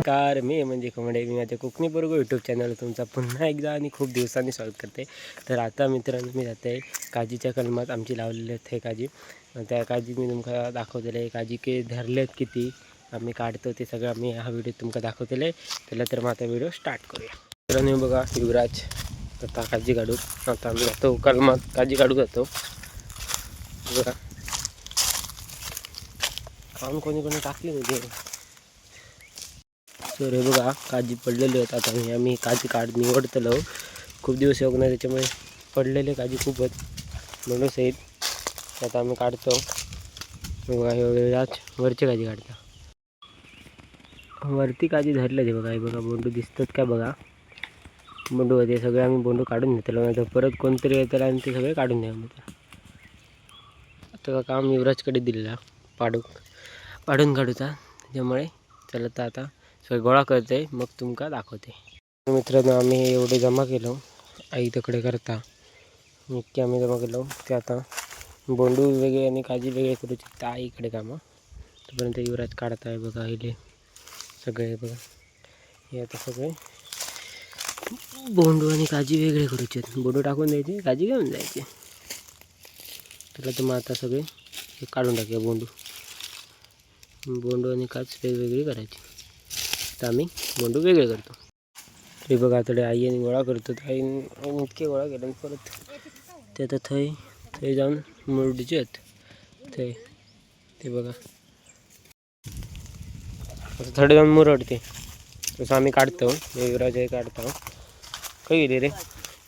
नमस्कार मी म्हणजे कोंबडे मी माझ्या कोकणी बरोबर यूट्यूब चॅनल तुमचा पुन्हा एकदा आणि खूप दिवसांनी स्वागत करते. तर आता मित्रांनो मी जाते काजीच्या कलमात आमची लावलेले आहेत काजी. त्या काजी मी तुमका दाखवलेले काजी के धरलेत किती आम्ही काढतो ते सगळं आम्ही हा व्हिडिओ तुमका दाखवलेले त्याला तर मग आता व्हिडिओ स्टार्ट करूया. मित्रांनो बघा युवराज आता काजी काढू. आता आम्ही जातो कलमात काजी काढू जातो. बघा. काम कोणी कोणी टाकली म्हणजे. तर हे बघा काजी पडलेली आहेत आता. हे आम्ही काजी काढ निवडतलो. खूप दिवस योग नाही त्याच्यामुळे पडलेले काजी खूप आहेत. म्हणूनच आहेत आता आम्ही काढतो. बघा हे आज वरची काजी काढता. वरती काजी धरले ते बघा हे बघा बोंडू दिसतात का बघा. बोंडू होते सगळे आम्ही बोंडू काढून घेतलो नाही तर परत कोणतरी येतलं आणि ते सगळे काढून द्या मग आता. काम युवराजकडे दिलेला पाडू पाडून काढूचा त्याच्यामुळे चला तर आता सगळे गोळा करते. मग तुमका दाखवते. मित्रांनो आम्ही एवढे जमा केलो. आई तिकडे करता. इतके आम्ही जमा केलो. ते आता बोंडू वेगळे आणि काजी वेगळे करू शकता. आईकडे कामं. तोपर्यंत युवराज काढत आहे बघा आईले सगळे बघा. हे आता सगळे बोंडू आणि काजी वेगळे करूचे बोंडू टाकून द्यायचे काजी घेऊन जायचे. त्याला तर आता सगळे हे काढून टाकूया बोंडू. बोंडू आणि काच वेगवेगळी करायची. तर आम्ही. बोंडू वेगळे करतो. ते बघा आता आई आणि गोळा करतो. तर आई आईने इतके गोळा केले परत ते आता थंय थंय जाऊन मुरडीचे आहेत. ते ते बघा. आता थोडे जाऊन मुरडते. तसं आम्ही काढतो. युवराज हे काढतो. काय गेले रे?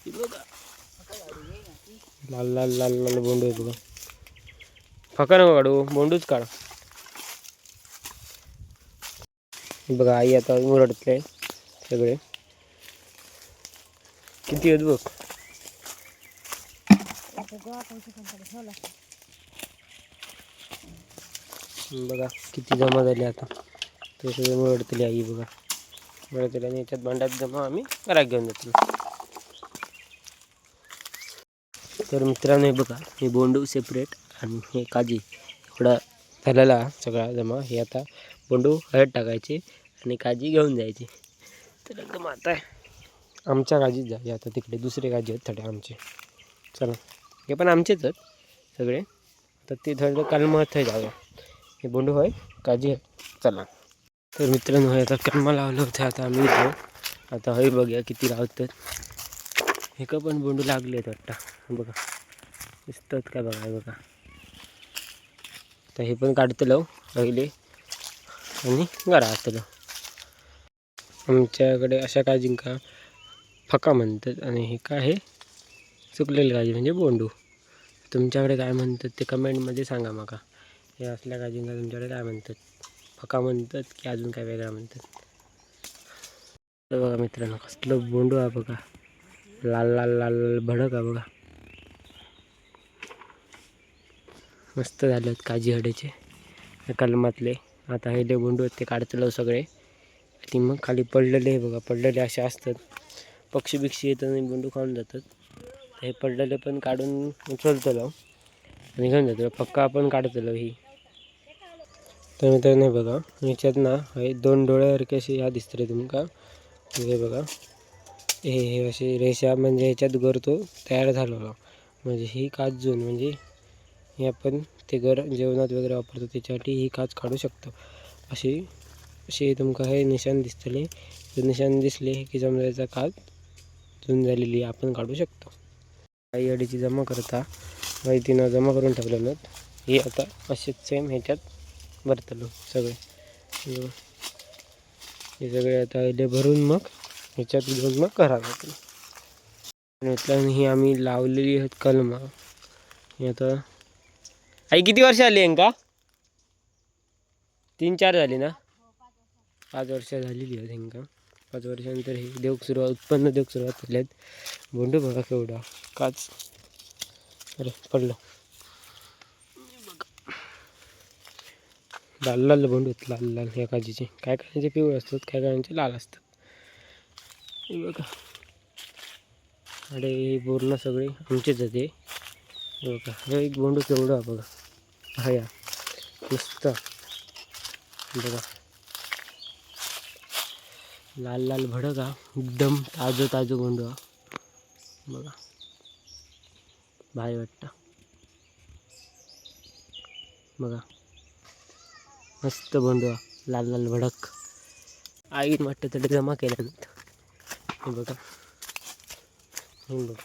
बघा लाल लाल लाल लाल बोंडू आहे बघा. फका नको काढू. बोंडूच काढ हे बघा आई आता मुरडतले सगळे. किती आहेत बघ? बघा किती जमा झाले आता. ते सगळे मुरडतले आई बघा. मुरडतले आणि याच्यात भांड्यात जमा आम्ही घरात घेऊन जातो. तर मित्रांनो हे बघा हे बोंडू सेपरेट आणि हे काजी एवढा झालेला सगळा जमा. हे आता बोंडू हळद टाकायचे. आणि काजी घेऊन जायची. तर एकदम आता आमच्या काजीत जा आता तिकडे दुसरे काजी आहेत थोडे आमचे. चला. हे पण आमचेच आहेत सगळे. तर ते थोडं कलम थंय जाऊया हे बोंडू होय काजी आहे चला. तर मित्रांनो होय आता कलम लावलं होतं आता आम्ही इथं. आता होय बघूया किती लावतात. हे का पण बोंडू लागले आहेत वाटतं बघा. दिसतात का बघा बघा. तर हे पण काढतलो हो, पहिले. आणि घरा असतलं आमच्याकडे अशा काजींका फका म्हणतात आणि हे काय आहे? सुकलेली काजी म्हणजे बोंडू. तुमच्याकडे काय म्हणतात ते कमेंटमध्ये सांगा मका. हे असल्या काजींका तुमच्याकडे काय म्हणतात? फका म्हणतात की अजून काय वेगळा म्हणतात? तर बघा मित्रांनो कसलं बोंडू आहे बघा. लाल लाल लाल लाल भडक आहे बघा. मस्त झालेत काजी हडेचे. कलमातले. आता हे ले बोंडू आहेत ते काढतलो सगळे. ती मग खाली पडलेले हे बघा. पडलेले असे असतात. पक्षी बिक्षी येतात आणि बोंडू खाऊन जातात. हे पडलेले पण काढून उचलतलो. आणि घेऊन जातो पक्का आपण काढतलो ही. तर मित्रांनो बघा. ह्याच्यात ना हे दोन डोळ्यासारखे असे ह्या दिसतले तुमका. हे बघा. हे हे असे रेषा म्हणजे ह्याच्यात घर तो तयार झालेला. म्हणजे ही काच जून म्हणजे हे आपण ते घर जेवणात वगैरे वापरतो त्याच्यासाठी ही काच काढू शकतो. अशी अशी तुमका हे निशान दिसतले. जर निशान दिसले की समजायचा काच जून झालेली आपण काढू शकतो. आई अडीची जमा करता काही तिनं जमा करून ठेवलेलं हे आता असेच सेम ह्याच्यात भरतलो सगळे. हे सगळे आता इले भरून मग ह्याच्यात घेऊन मग करावं जातो आणि ही आम्ही लावलेली आहेत कलमा. हे आता आई किती वर्ष आली का तीन चार झाली ना? पाच वर्ष झालेली आहेत हेंका पाच वर्षानंतर हे देव सुरुवात उत्पन्न देव सुरुवात झाली आहेत. बोंडू बघा केवढा काच अरे पडलं. लाल लाल बोंडू लाल लाल ह्या काजीचे काय कायांचे पिवळे असतात काय कायांचे लाल असतात. हे बघा. अरे हे बोरणं सगळे आमचेच जाते बघा. हे एक बोंडू केवढं बघा. हा या. नुसता बघा. लाल लाल भडक हा. एकदम ताजं ताजं बोंडू हा. बघा. भारी वाटतं. बघा. मस्त बोंडू हा. लाल लाल भडक. आईन वाटतं तरी जमा केल्यानंतर. हे बघा. हे बघा.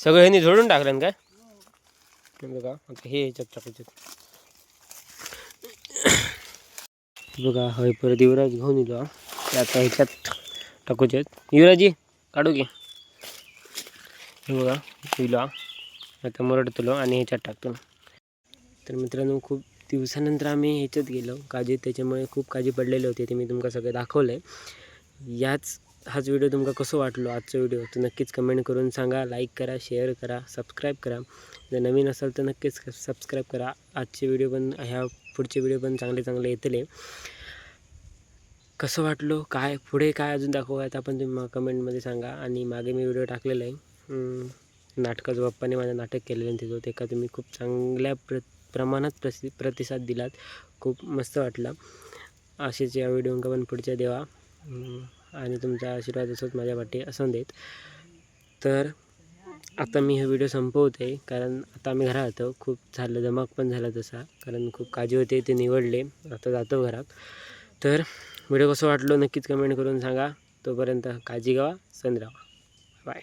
सगळं ह्यांनी झोडून टाकलं काय? बघा. आता हे ह्याच्यात टाकायचे. बघा. हय परत युवराज घेऊन येतो ते आता ह्याच्यात टाकूचे युवराजी काढू की हे बघा दिलो आता मरडतलो आणि ह्याच्यात टाकतो. तर मित्रांनो खूप दिवसानंतर आम्ही ह्याच्यात गेलो. काजी त्याच्यामुळे खूप काजी पडलेले होते ते मी तुमका सगळं दाखवलं आहे याच हाच व्हिडिओ तुमका कसं वाटलो आजचा व्हिडिओ? तर नक्कीच कमेंट करून सांगा लाईक करा शेअर करा सबस्क्राईब करा. जर नवीन असाल तर नक्कीच सबस्क्राईब करा. आजचे व्हिडिओ पण ह्या पुढचे व्हिडिओ पण चांगले चांगले येतले. कसं वाटलो? काय पुढे काय अजून दाखवायचं आपण तुम्ही कमेंटमध्ये सांगा. आणि मागे मी व्हिडिओ टाकलेला आहे. नाटकाचं बाप्पाने माझं नाटक केलेलं आणि तिथं. ते का तुम्ही खूप चांगल्या प्र प्रमाणात प्रसि प्रतिसाद दिलात. खूप मस्त वाटलं. असेच या व्हिडिओ पण पुढच्या देवा. आणि तुमचा आशीर्वाद असोच माझ्या वाटे असं देत. तर आता मी हा व्हिडिओ संपवते. कारण आता आम्ही घरात आहोत खूप झालं धमाक पण झाला तसा. कारण खूप काजी होते ते निवडले. आता जातो घरात. तर व्हिडिओ कसं वाटलो नक्कीच कमेंट करून सांगा. तोपर्यंत काळजी घ्यावा संध राहा बाय.